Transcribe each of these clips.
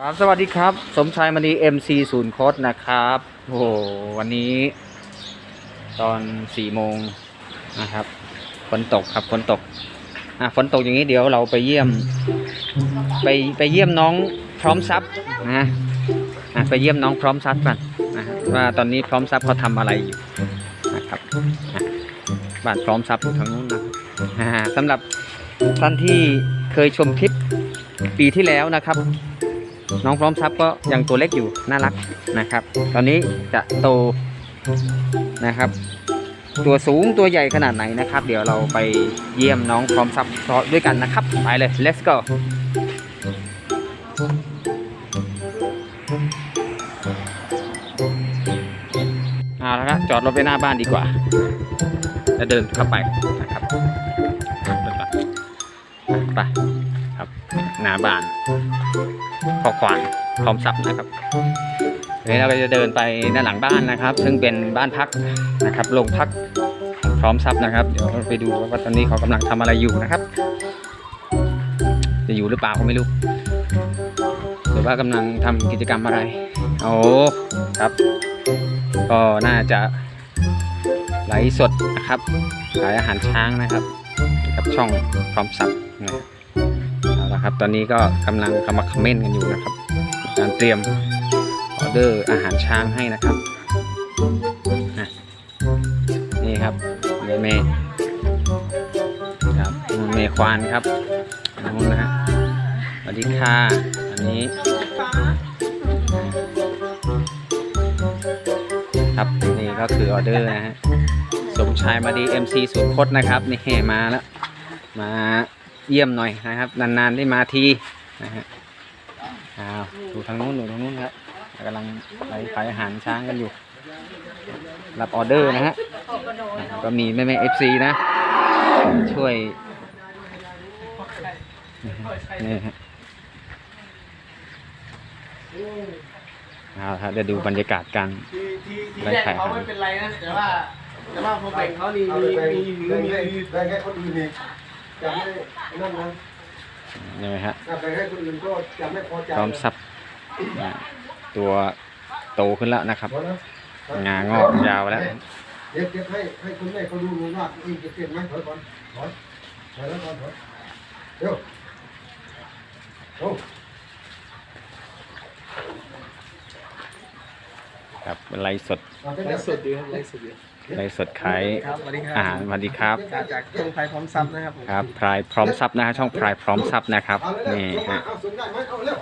ครับสวัสดีครับ สมชายมณี MC ศูนย์โคดนะครับโอ้โหวันนี้ ตอนสี่โมงนะครับฝนตกครับฝนตกอะฝนตกอย่างนี้เดี๋ยวเราไปเยี่ยม ไปไปเยี่ยมน้องพร้อมทรัพย์นะอะไปเยี่ยมน้องพร้อมทรัพย์กันนะฮะว่าตอนนี้พร้อมทรัพย์เขาทำอะไรอยู่นะครับอะบ้านพร้อมทรัพย์อยู่ทางนู้นนะสำหรับท่านที่เคยชมคลิปปีที่แล้วนะครับ น้องพร้อมทรัพย์ก็ยังตัวเล็กอยู่น่ารักนะครับ ตอนนี้จะโตนะครับ ตัวสูงตัวใหญ่ขนาดไหนนะครับ เดี๋ยวเราไปเยี่ยมน้องพร้อมทรัพย์ด้วยกันนะครับไปเลย let's go เอาละครับจอดรถไปหน้าบ้านดีกว่าแล้วเดินเข้าไปนะครับเดินไปไปครับหน้าบ้าน พอขวานพร้อมสับนะครับเดี๋ยวเราก็จะเดินไปด้านหลังบ้านนะครับ ซึ่งเป็นบ้านพักนะครับโรงพักพร้อมทรัพย์นะครับ เดี๋ยวไปดูว่าตอนนี้เขากำลังทำอะไรอยู่นะครับ จะอยู่หรือเปล่าก็ไม่รู้หรือว่ากำลังทำกิจกรรมอะไรโอ้ครับ ก็น่าจะไหลสดนะครับขายอาหารช้างนะครับ กับช่องพร้อมสับนะครับ เอาละครับ ตอนนี้ก็กำลังกำลังคอมเมนต์กันอยู่นะครับ การเตรียมออเดอร์อาหารช้างให้นะครับนี่ครับเมย์เมย์ครับเมย์ควานครับนู่นนะฮะสวัสดีค่ะอันนี้ครับนี่ก็คือออเดอร์นะฮะสมชายมาดี MC ศูนย์คดนะครับนี่แห่มาแล้วมา เยี่ยมหน่อยนะครับ นานๆได้มาทีนะฮะอ้าวดูทางนู้นดูทางนู้นครับกำลังไปขายอาหารช้างกันอยู่ รับออเดอร์นะฮะก็มีแม่แม่เอฟซีนะ ช่วยนี่ฮะเอาละครับเดี๋ยวดูบรรยากาศกัน ที่ที่ที่ไล่แรกขายเขาอาหารไม่เป็นไรนะแต่ว่าแต่ว่าพอแบ่งเขานี่เอามีไปมีมี แบ่งมีให้มีแบ่งให้คนอื่นอีก จะไม่นั่นนะนี่ไหมฮะถ้าแบ่งให้คนอื่นก็จะไม่พอใจพร้อมซับอ่าตัวโตขึ้นแล้วนะครับ พอนะงางอกยาวแล้ว เดี๋ยวเก็บให้ให้คุณแม่เขาดูดูว่าเองจะเก็บไหมถอยก่อนถอยถอยแล้วก่อนถอยเดี๋ยวโอ้ ครับไลฟ์สดเอาไปไลเลยฟ์สดอยู่ครับไลฟ์สดอยู่ไลฟ์สดขายครับสวัสดีครัอาหารสวัสดีครับ จากจากช่องไทยพร้อมซับนะครับผมครับพรายพร้อมซับนะฮะช่องพรายพร้อมซับนะครับเอาเลยนี่เร็วฮะเอาส่งได้ไหมเอาเร็ว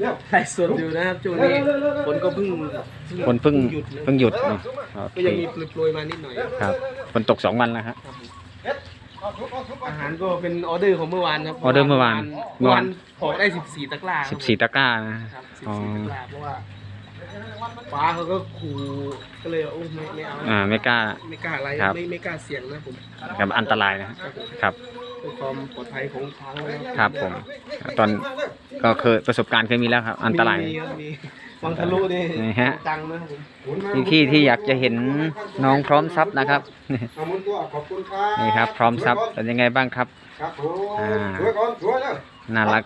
เร็วไลฟ์สดอยู่นะครับช่วงนี้ฝนก็เพิ่งคนเพิ่งหยุดนะเพิ่งหยุดเนอะโอก็เคยังมีโปรยๆมานิดหน่อยครับฝนตกสองวันแล้วฮะเอาทุบเอาทุบเอาอาหารก็เป็นออเดอร์ของเมื่อวานครับออเดอร์เมื่อวานเมื่อวานพอกได้14ตะกร้าคสิรับบสี่ตะกร้านะครับอ๋อ14ตะกร้าเพราะว่า ฟ้าเขาก็ขู่ก็เลยโอ้ไม่ไม่เอาอ่าไม่กล้า ไม่กล้าอะไรครับ ไม่ไม่กล้าเสี่ยงนะผมครับอันตรายนะฮะครับ เพื่อความปลอดภัยของช้างนะครับครับผม ตอนก็เคยประสบการณ์เคยมีแล้วครับ อันตราย มีครับมีวังทะลุนี่นี่ฮะ จังนะครับผมหมุนมาพี่พี่ที่อยากจะเห็นน้องพร้อมซับนะครับเอาหมุนตัวขอบคุณครับนี่ครับ พร้อมซับเป็นยังไงบ้างครับ ครับผมอ่า สวยก่อนสวยแล้วน่ารัก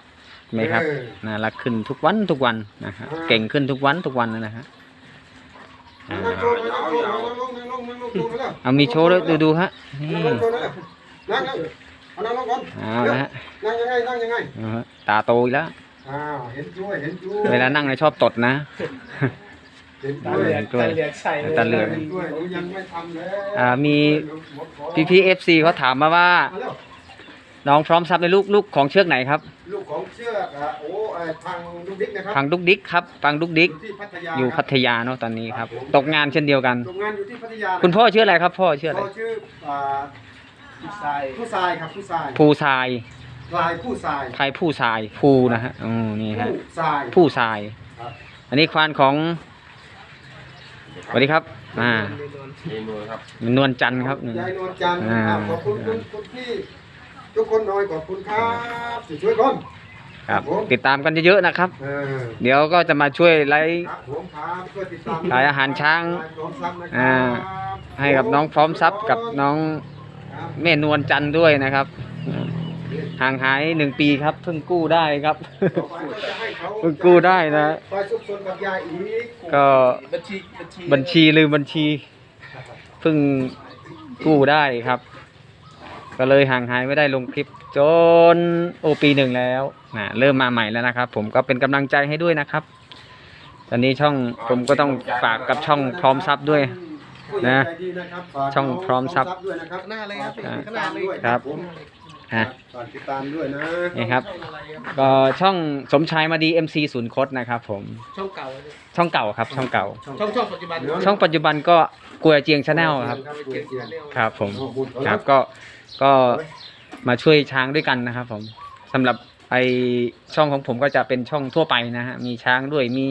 ไหมครับเออน่ารักขึ้นทุกวันทุกวันนะครับเก่งขึ้นทุกวันทุกวันเลยนะฮะอ่านั่งโชว์นั่งโชว์นั่งลงนั่งลงนั่งลงดูมาแล้วเอามีโชว์ด้วยดูดูฮะนี่นั่งลงโชว์นั่งนั่งนั่งเอานั่งลงก่อนเอาละฮะนั่งยังไงนั่งยังไงเอาฮะตาโตอีกแล้วอ้าวเห็นช่วยเห็นช่วยเวลานั่งเนี่ยชอบตดนะเห็นตาช่วยเหลือกกล้วยตาเหลือกใส่เลยตาเหลือกเห็นช่วยหนูยังไม่ทำเลยอ่ามีพี่พีเอฟซีเขาถามมาว่ามาแล้ว น้องพร้อมซับในลูกลูกของเชือกไหนครับ ลูกของเชือกอะโอ้เอ่อทางลูกดิ๊กนะครับฟังดุกดิกครับฟังดุกดิกอยู่ที่พัทยาอยู่พัทยาเนาะตอนนี้ครับ ตกงานเช่นเดียวกัน โรงงานอยู่ที่พัทยาคุณพ่อชื่ออะไรครับ พ่อชื่ออะไรพ่อชื่ออ่าผู้ชายผู้ทรายครับผู้ทรายภูทรายลายผู้ทรายใครผู้ทรายภูนะฮะอืมนี่ฮะผู้ทราย ผู้ทราย ครับ อันนี้ควานของสวัสดีครับ อ่าเมนูครับ นวลจันทร์ครับ ยายนวลจันทร์อ่า ครับขอบคุณคุณคุณพี่ ทุกคนหน่อยขอบคุณครับที่ช่วยคนครับ ผมติดตามกันเยอะๆนะครับ เออเดี๋ยวก็จะมาช่วยไลฟ์ ครับผมครับช่วยติดตามขายอาหารช้างขายพร้อมซับนะคอ่ารับให้กับน้องพร้อมทรัพย์กับน้องครับแม่นวลจันทร์ด้วยนะครับเดี๋ห่างหายหนึ่งปีครับเพิ่งกู้ได้ครับ ต่อไปก็จะให้เขาเพิ่งกู้ได้นะคอยซุกซนกับยายอีก ก็บัญชีบัญชีบัญชีลืมบัญชีเพิ่งกู้ได้ครับ ก็เลยห่างหายไม่ได้ลงคลิปจนโอปีหนึ่งแล้วนะเริ่มมาใหม่แล้วนะครับ ผมก็เป็นกำลังใจให้ด้วยนะครับ ตอนนี้ช่องผมก็ต้องฝากกับช่องพร้อมทรัพย์ด้วยผู้ใหญ่นะใจดีนะครับฝากช่องพร้อมทรัพย์ด้วยนะครับหน้าเลยครับอ่าขนาดเลยด้วยครับผมอะฝากติดตามด้วยนะนี่ครับช่องอะไรครับ ก็ช่องสมชายมาดี MC ศูนย์คดนะครับ ผม ช่องเก่าเลยช่องเก่าครับ ช่องเก่า ช่องช่องปัจจุบัน ช่องปัจจุบันก็กัวเจียงชาแนลครับเกียรติชาแนลครับผม ครับก็ ก็มาช่วยช้างด้วยกันนะครับ ผมสำหรับไอช่องของผมก็จะเป็นช่องทั่วไปนะฮะมีช้างด้วยมี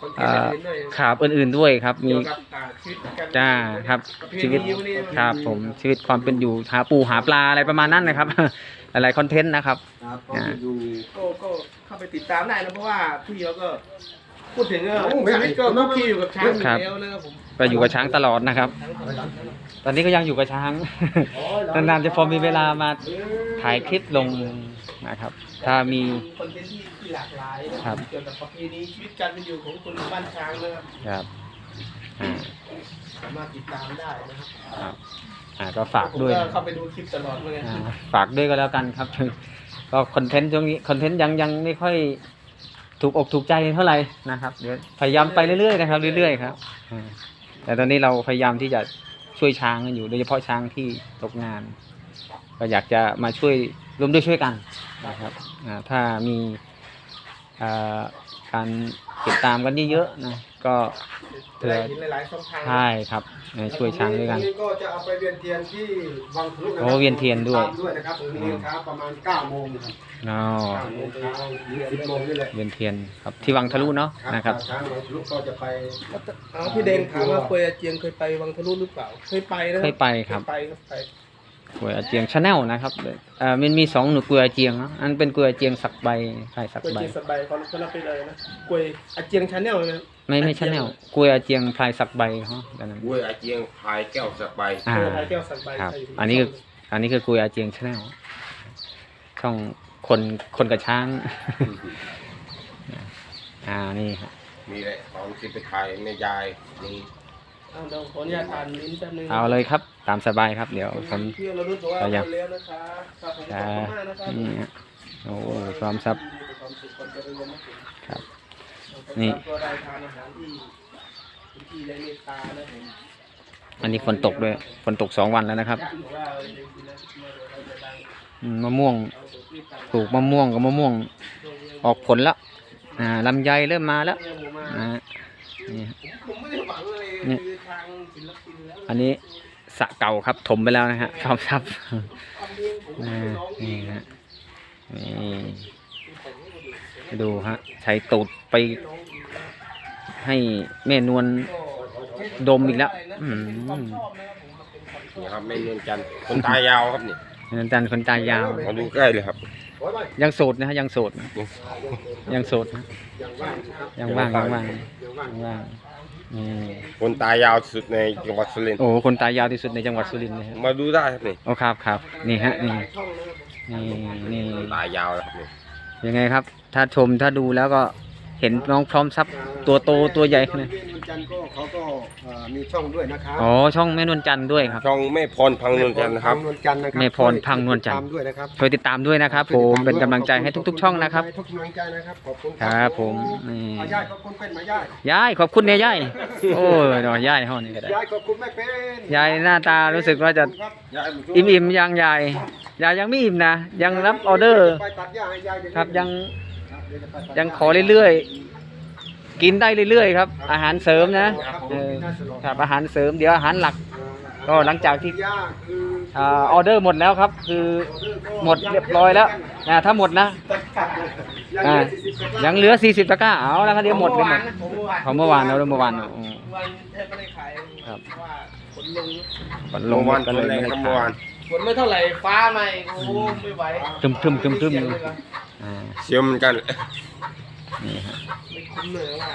คนเกียรติด้วยขาบอื่นๆด้วยครับ มีเกี่ยวกับอ่าชีวิตการจ้าครับ ประเพชีวิตณีพวกนี้ครับ ผมชีวิตความเป็นอยู่หาปูหาปลาอะไรประมาณนั้นนะครับ หลายๆคอนเทนต์นะครับ ครับก็อยู่ก็ก็เข้าไปติดตามได้นะเพราะว่าพี่เราก็พูดถึงก็โอ้ไม่ชีวิตก็คุกคีอยู่กับช้างอยู่ครับแล้วนะครับผมก็อยู่กับช้างตลอดนะครับ ตอนนี้ก็ยังอยู่กับช้าง นานๆจะพอมีเวลามาถ่ายคลิปลงนะครับ ถ้ามีคอนเทนต์ที่ที่หลากหลายนะครับ เกี่ยวกับประเพณีชีวิตการเป็นอยู่ของคนบ้านช้างนะครับครับอ่าสามารถติดตามได้นะครับครับอ่าก็ฝากผมด้วยก็เข้าไปดูคลิปตลอดเหมือนกันอ่าฝากด้วยก็แล้วกันครับ ก็คอนเทนต์ช่วงนี้คอนเทนต์ยังยังไม่ค่อยถูกอกถูกใจเท่าไหร่นะครับเดี๋ยวพยายามไปเรื่อยๆนะครับ เรื่อยๆครับอ่าแต่ตอนนี้เราพยายามที่จะ ช่วยช้างกันอยู่ โดยเฉพาะช้างที่ตกงาน ก็อยากจะมาช่วยร่วมด้วยช่วยกันนะครับอ่าถ้ามีอ่าการติดตามกันเยอะๆนะก็เผื่อได้เห็นหลายๆช่องทางใช่ครับเออช่วยช้างด้วยกันพรุ่งก็จะเอาไปเวียนเทียนที่วังทะลุนะครัโอ้เวียนเทียนด้วยตามด้วยนะครับพรุ่งนี้เช้าประมาณ9โมงนะครับอ๋อ9โมง เช้าหรือ10โมงนี่แหละเวียนเทียนครับที่วังทะลุเนาะนะครับช้างวังทะลุก็จะไปอ๋อพี่เดงถามว่าเคยอาเจียงเคยไปวังทะลุหรือเปล่า เคยไปนะเคยไปครับเคยไปไปกวยอาเจียงชาแนลนะครับเอ่อมันมีสองหนูกล้วยอาเจียงเนอะอันเป็นกล้วยอาเจียงสักใบใช่สักกล้วยใบเจียงสับายเขาเขาไปเลยนะกล้วยอาเจียงชาแนลนะไม่ไม่ชาแนลกล้วยอาเจียงพลายสักใบเขาแบบนั้นบ้วยอาเจียงพายแก้วสบายอ่าเออพายแก้วสักใบครับอันนี้คืออันนี้คือกล้วยอาเจียงชาแนลช่อง คนคนกับช้าง อ่านี่ครับมีแหละของที่ไปถ่ายแม่ยายนี่อ้าวเดี๋ยวขออนุญาตอ่านลิ้นแป๊บนึงเอาเลยครับ ตามสบายครับ เดี๋ยวผมพี่เรารู้ตัวว่าพยายามคนแล้วนะครับครับผมขจะอบคุณมากนะครับนี่ฮะโอ้พร้อมซับความสุขความเจริญนะผมครับนี่นี่ ก็ได้ทานอาหารที่ที่ได้เมตตานะผม อันนี้ฝนตกด้วยฝนตกสองวันแล้วนะครับถือว่าเออจริงๆแล้วเมะม่วงปลูกมะม่วงกับมะม่วงออกผลแล้วอ่าลำไยเริ่มมาแล้วนะนี่นี่อันนี้สะเก่าครับถมไปแล้วนะฮะพร้อมซับคร้องเอนี่ฮะนี่ดูฮะใช้ตูดไป ให้แม่นวลดมอีกแล้วอืมนี่ครับแม่นวลจันทร์คนตายาวครับนี่ นันจันทร์คนตายาว มาดูใกล้เลยครับโอ้ยไปยังโสดนะฮะยังโสดนะยังโสดนะยังว่างนะครับยังว่างยังว่างยังว่างยังว่างนี่คนตายาวสุดในจังหวัดสุรินทร์โอ้คนตายาวที่สุดในจังหวัดสุรินทร์เลยฮะมาดูได้ครับนี่โอ้ครับครับนี่ฮะนี่นี่นี่ตายาวแล้วครับนี่ยังไงครับ ถ้าชมถ้าดูแล้วก็ เห็นน้องพร้อมซับตัวโตตัวใหญ่ขนาดเวียนวันจันทร์ก็เขาก็เอ่อมีช่องด้วยนะครับอ๋อช่องแม่นวลจันทร์ด้วยครับ ช่องแม่พรพังนวลจันทร์นะครับนวลจันทร์นะครับแม่พรพังนวลจันทร์ ตามด้วยนะครับช่วยติดตามด้วยนะครับ ผมเป็นกำลังใจให้ทุก ๆ ช่องนะครับ ทุกกำลังใจนะครับขอบคุณครับผมนี่ เอาย่ายขอบคุณเป็นมาย่ายยายขอบคุณเนี่ยยายโอ้ยเนาะยายห้องนี้ก็ได้ยายขอบคุณแม่เป็นยายหน้าตารู้สึกว่าจะขอบคุณครับอิ่มอิ่มๆยังยายยายยังไม่อิ่มนะยังรับออเดอร์ ไปตัดหญ้าให้ยายเดี๋วนี้ ครับยัง ยังขอเรื่อยๆ กินได้เรื่อยๆครับ อาหารเสริมนะเออครับอาหารเสริมเดี๋ยวอาหารหลัก ก็หลังจากที่หญ้าคืออ่าออเดอร์หมดแล้วครับ คือหมดเรียบร้อยแล้วนะถ้าหมดนะอ่ายังเหลือ 40ตะกร้าเอาแล้วครับเดี๋ยวหมดเดี๋ยวหมดของเมื่อวานของเมื่อวานเราเมื่อวานเอาอืมวันแทบไม่ได้ขายครับเพราะว่าฝนลงก่อนลลงงวันก็คเลนยแรไม่งได้ครับขาเมื่อวายนฝนไม่เท่าไหร่ฟ้าใหม่โอ้โหไม่ไหวทึมทึมทึมทึมเสียงเลยนะอ่า เสียวเหมือนกันนี่ฮะไม่คุ้มเลยว่า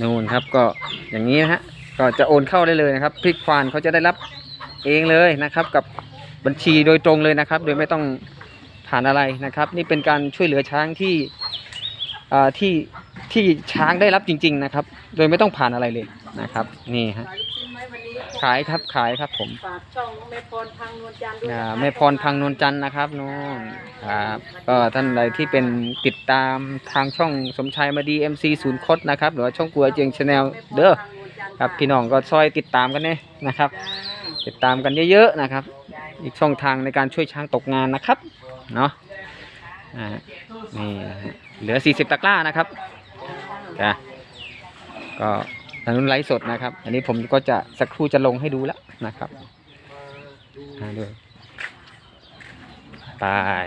นู่นครับก็อย่างนี้นะฮะก็จะโอนเข้าได้เลยนะครับพริกควานเขาจะได้รับเองเลยนะครับ กับบัญชีโดยตรงเลยนะครับ โดยไม่ต้องผ่านอะไรนะครับ นี่เป็นการช่วยเหลือช้างที่อ่า ที่ที่ช้างได้รับจริง ๆนะครับ โดยไม่ต้องผ่านอะไรเลยนะครับ นี่ฮะขายลูกชิ้นไหมวันนี้ขายครับขายครับผมฝากช่องแม่พรพังนวลจันทร์ด้วยอ่านะคะแม่พรพังนวลจันทร์นะครับนู่นครับก็ท่านใดที่เป็นติดตามทางช่องสมชายมาดี MC ศูนย์คดนะครับ หรือว่าช่องกัวเจียงชาแนลเด้อครับพี่น้องก็ซอยติดตามกันเนี่ยนะครับ ติดตามกันเยอะๆนะครับ อีกช่องทางในการช่วยช้างตกงานนะครับเนาะ นี่นะฮะเหลือ 40 ตะกร้านะครับจ้ะก็ทางนู้นไลฟ์สดนะครับ อันนี้ผมก็จะสักครู่จะลงให้ดูแล้วนะครับอ่าด้วยตาย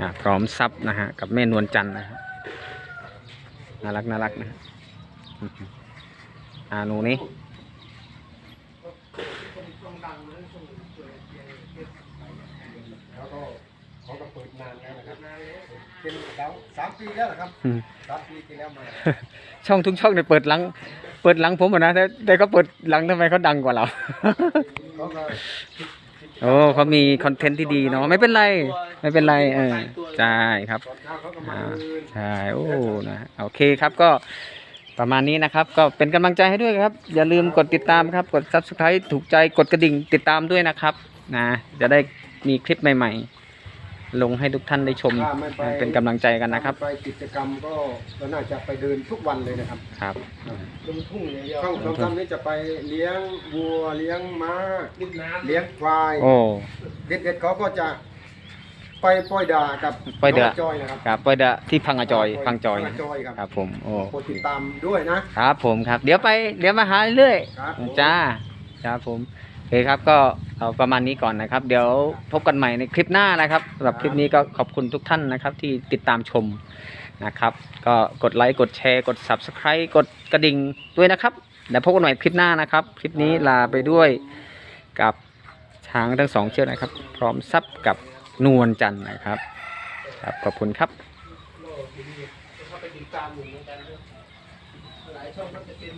อ่าพร้อมซับนะฮะกับแม่นวลจันทร์นะฮะน่ารักน่ารักนะฮะอ่าหนูนี้ แล้วก็เขาก็เปิดนานแล้วนะครับเป็นแล้วสามปีแล้วนะครับอืม สามปีที่แล้วมาช่องทุกช่องเนี่ยเปิดหลัง เปิดหลังผมหมดนะแต่แต่เขาเปิดหลังทำไมเขาดังกว่าเรา เขาก็โอ้เขามีคอนเทนต์ที่ดีเนาะไม่เป็นไร ไม่เป็นไรเออใช่ครับ ตอนเช้าเขาก็มาอ่าเดิน ใช่โอ้นะโอเคครับก็ประมาณนี้นะครับ ก็เป็นกำลังใจให้ด้วยครับ อย่าลืมกดติดตามครับ กด subscribe ถูกใจกดกระดิ่งติดตามด้วยนะครับนะจะได้ มีคลิปใหม่ ๆ ลงให้ทุกท่านได้ชมถ้าไม่ไปเป็นกำลังใจกันนะครับไปกิจกรรมก็เราน่าจะไปเดินทุกวันเลยนะครับครับ ลงทุ่งอย่างเดียวช่องสองคำนี้จะไปเลี้ยงวัวเลี้ยงม้า ริมน้ำเลี้ยงควายโอ้ เด็กๆเขาก็จะไปปล่อยด่ากับปล่อยด่าน้งจอยนะครับครับไปเดะที่พังอาจอยพังจอยพังจอยครับครับผมโอ้โปรดติดตามด้วยนะ ครับผมครับ เดี๋ยวไปเดี๋ยวมาหาเรื่อยครับผมจ้าครับผมโอ เคครับก็เอาประมาณนี้ก่อนนะครับ เดี๋ยวพบกันใหม่ในคลิปหน้านะครับสำหรับคลิปนี้ก็ขอบคุณทุกท่านนะครับ ที่ติดตามชมนะครับ ก็กดไลค์กดแชร์กด subscribe กดกระดิ่งด้วยนะครับเดี๋ยวพบกันใหม่คลิปหน้านะครับ คลิปนี้ลาไปด้วยกับช้างทั้งสองเชือกนะครับ พร้อมซับกับนวลจันทร์นะครับครับขอบคุณครับเข้าไปติดตามอยู่เหมือนกันหลายช่องก็จะเป็น